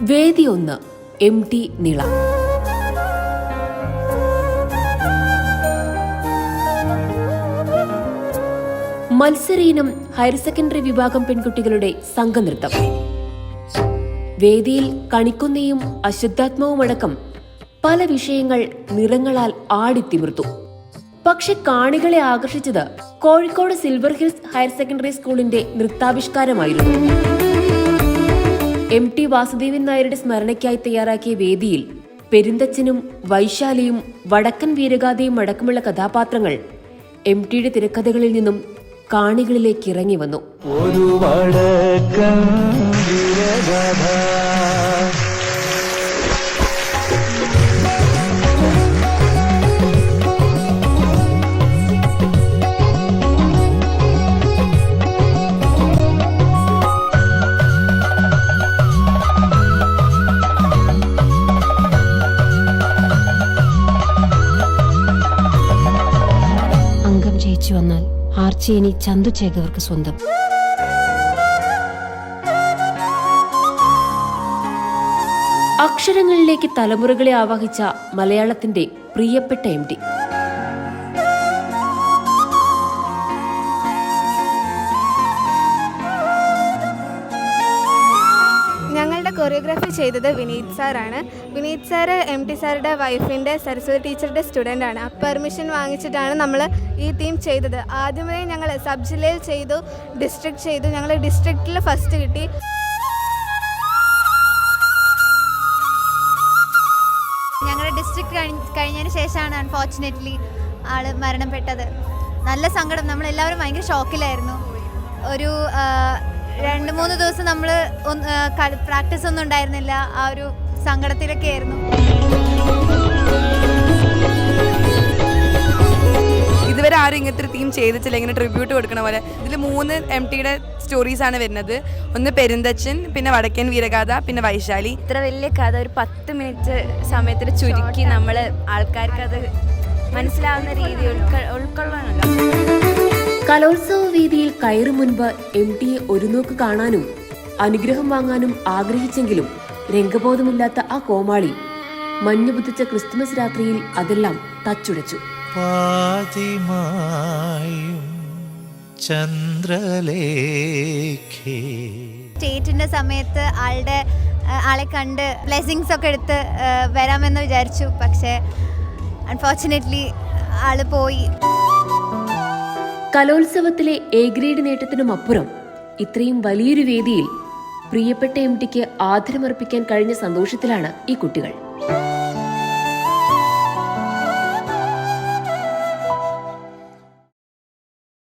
വേദി ഒന്ന് M T Nila. മത്സരീനം ഹയർ സെക്കൻഡറി വിഭാഗം പെൺകുട്ടികളുടെ സംഘനൃത്തം. വേദിയിൽ കണിക്കുന്നയും അശുദ്ധാത്മവുമടക്കം പല വിഷയങ്ങൾ നിറങ്ങളാൽ ആടിത്തിമിർത്തു. പക്ഷെ കാണികളെ ആകർഷിച്ചത് Kozhikode silver hills higher secondary സ്കൂളിന്റെ നൃത്താവിഷ്കാരമായിരുന്നു. എം ടി വാസുദേവൻ നായരുടെ സ്മരണയ്ക്കായി തയ്യാറാക്കിയ വേദിയിൽ പെരുന്തച്ചനും വൈശാലിയും വടക്കൻ വീരഗാഥയും അടക്കമുള്ള കഥാപാത്രങ്ങൾ എം ടിയുടെ തിരക്കഥകളിൽ നിന്നും കാണികളിലേക്ക് ഇറങ്ങി വന്നു. ഒരു വീരഗാഥ വന്നാൽ ആർച്ചേനി ചന്തു ചേകവർക്ക് സ്വന്തം. അക്ഷരങ്ങളിലേക്ക് തലമുറകളെ ആവാഹിച്ച മലയാളത്തിന്റെ പ്രിയപ്പെട്ട എം കൊറിയോഗ്രാഫി ചെയ്തത് വിനീത് സാറാണ്. വിനീത് സാറ് എം ടി സാറുടെ വൈഫിന്റെ സരസ്വതി ടീച്ചറുടെ സ്റ്റുഡന്റ് ആണ്. പെർമിഷൻ വാങ്ങിച്ചിട്ടാണ് നമ്മൾ ഈ തീം ചെയ്തത്. ആദ്യമേ ഞങ്ങൾ സബ് ജില്ലയിൽ ചെയ്തു ഡിസ്ട്രിക്ട് ചെയ്തു. ഞങ്ങൾ ഡിസ്ട്രിക്റ്റിൽ ഫസ്റ്റ് കിട്ടി. ഞങ്ങളുടെ ഡിസ്ട്രിക്ട് കഴിഞ്ഞതിന് ശേഷമാണ് അൺഫോർച്ചുനേറ്റ്ലി ആൾ മരണപ്പെട്ടത്. നല്ല സങ്കടം. നമ്മളെല്ലാവരും ഭയങ്കര ഷോക്കിലായിരുന്നു ഒരു രണ്ട് മൂന്ന് ദിവസം നമ്മൾ പ്രാക്ടീസ് ഒന്നും ഉണ്ടായിരുന്നില്ല. ആ ഒരു സങ്കടത്തിലൊക്കെ ആയിരുന്നു. ഇതുവരെ ആരും ഇങ്ങനത്തെ ഒരു തീം ചെയ്തിട്ടില്ല. ഇങ്ങനെ ട്രിബ്യൂട്ട് കൊടുക്കണ പോലെ. ഇതിൽ മൂന്ന് എം ടിയുടെ സ്റ്റോറീസ് ആണ് വരുന്നത്. ഒന്ന് പെരുന്തച്ചൻ പിന്നെ വടക്കൻ വീരഗാഥ പിന്നെ വൈശാലി. ഇത്ര വലിയ കഥ ഒരു പത്ത് മിനിറ്റ് സമയത്തിൽ ചുരുക്കി നമ്മൾ ആൾക്കാർക്ക് അത് മനസ്സിലാവുന്ന രീതി ഉൾക്കൊ- ഉൾക്കൊള്ളണമല്ലോ കലോത്സവ കയറും മുൻപ് എം എ ഒരു നോക്ക് കാണാനും അനുഗ്രഹം വാങ്ങാനും ആഗ്രഹിച്ചെങ്കിലും രംഗബോധമില്ലാത്ത ആ കോമാളി മഞ്ഞു പുതിച്ച ക്രിസ്തുമസ് രാത്രിയിൽ അതെല്ലാം തച്ചുടച്ചു. സ്റ്റേറ്റിന്റെ സമയത്ത് ആളുടെ ആളെ കണ്ട് ബ്ലെസ്സിങ്സ് ഒക്കെ എടുത്ത് വരാമെന്ന് വിചാരിച്ചു. പക്ഷേ അൺഫോർച്ചുനേറ്റ്ലി ആൾ പോയി. കലോത്സവത്തിലെ എ ഗ്രേഡ് നേട്ടത്തിനും അപ്പുറം ഇത്രയും വലിയൊരു വേദിയിൽ പ്രിയപ്പെട്ട എം ടിക്ക് ആദരമർപ്പിക്കാൻ കഴിഞ്ഞ സന്തോഷത്തിലാണ് ഈ കുട്ടികൾ.